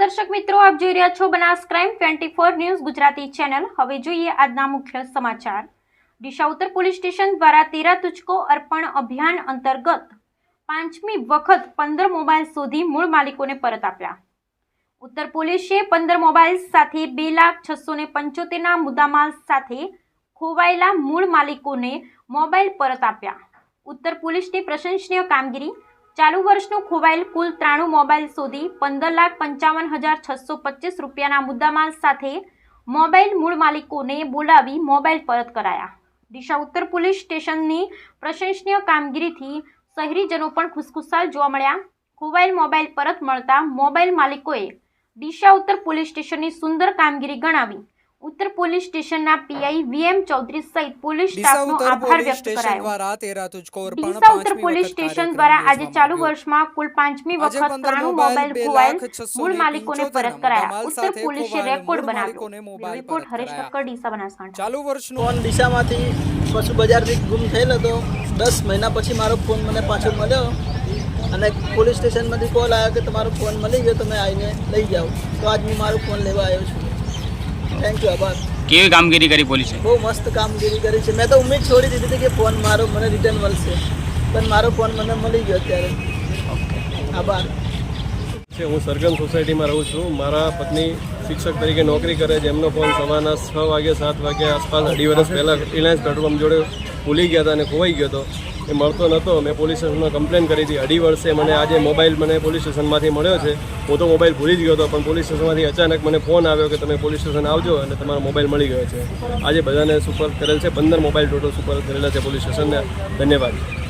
દર્શક મિત્રો, આપ જોઈ રહ્યા છો Banas crime twenty four news Gujarati channel. હવે જોઈએ આજના મુખ્ય સમાચાર. ડીસા ઉત્તર પોલીસ સ્ટેશન દ્વારા તેરા તુચકો અર્પણ અભિયાન અંતર્ગત પાંચમી વખત પંદર મોબાઈલ શોધી મૂળ માલિકોને પરત આપ્યા. ઉત્તર પોલીસે પંદર મોબાઈલ સાથે બે લાખ છસો ને પંચોતેરના મુદ્દામાલ સાથે ખોવાયેલા મૂળ માલિકોને મોબાઈલ પરત આપ્યા. ઉત્તર પોલીસની પ્રશંસનીય કામગીરી ચાલુ વર્ષનું ખોવાયેલ કુલ ત્રાણું મોબાઈલ શોધી પંદર લાખ પંચાવન હજાર છસો પચીસ રૂપિયાના મુદ્દામાલ સાથે મોબાઈલ મૂળ માલિકોને બોલાવી મોબાઈલ પરત કરાયા. દિશા ઉત્તર પોલીસ સ્ટેશનની પ્રશંસનીય કામગીરીથી શહેરીજનો પણ ખુશખુશાલ જોવા મળ્યા. ખોવાયેલ મોબાઈલ પરત મળતા મોબાઈલ માલિકોએ દિશા ઉત્તર પોલીસ સ્ટેશનની સુંદર કામગીરી ગણાવી. ઉત્તર પોલીસ સ્ટેશનના પીઆઈ વીએમ ચૌધરી સહિત પોલીસ સ્ટાફનો આભાર વ્યક્ત કરાયો. ડીસા ઉત્તર પોલીસ સ્ટેશન દ્વારા આજે ચાલુ વર્ષમાં કુલ પાંચમી વખત ત્રાણું મોબાઈલ, ખોવાયેલ મૂળ માલિકોને પરત કરાયા. ઉત્તર પોલીસે રેકોર્ડ બનાવ્યો. રિપોર્ટ હરેશ ઠક્કર ડીસા બનાસકાંઠા. ચાલુ વર્ષનો ડીસામાંથી પશુ બજારથી ગુમ થયેલ હતો. દસ મહિના પછી મારો ફોન મને પાછો મળ્યો અને પોલીસ સ્ટેશનમાંથી કોલ આવ્યો કે તમારો ફોન મળી ગયો તમે આવીને લઈ જાઓ. તો આજ હું મારો ફોન લેવા આવ્યો છું. થેન્ક યુ આભાર કેવી કામગીરી કરી પોલીસે? બહુ મસ્ત કામગીરી કરી છે. મેં તો ઉમેદ છોડી દીધી હતી કે ફોન મારો મને રિટર્ન મળશે. પણ મારો ફોન મને મળી ગયો અત્યારે. આભાર. છે હું સરગમ સોસાયટીમાં રહું છું. મારા પત્ની શિક્ષક તરીકે નોકરી કરે છે. એમનો ફોન સવારના છ વાગે સાત વાગે આસપાસ અઢી વર્ષ પહેલાં રિલાયન્સ પેટ્રોલ પંપ જોડે ભૂલી ગયા હતા અને ખોવાઈ ગયો હતો. એ મળતો નહોતો મેં પોલીસ સ્ટેશનમાં કમ્પ્લેન કરી હતી. અઢી વર્ષે મને આજે મોબાઈલ મને પોલીસ સ્ટેશનમાંથી મળ્યો છે. હું તો મોબાઈલ ભૂલી જ ગયો હતો, પણ પોલીસ સ્ટેશનમાંથી અચાનક મને ફોન આવ્યો કે તમે પોલીસ સ્ટેશન આવજો અને તમારો મોબાઈલ મળી ગયો છે. આજે બધાને સુપર કરેલ છે, પંદર મોબાઈલ ટોટલ સુપર કરેલા છે પોલીસ સ્ટેશનને. ધન્યવાદ.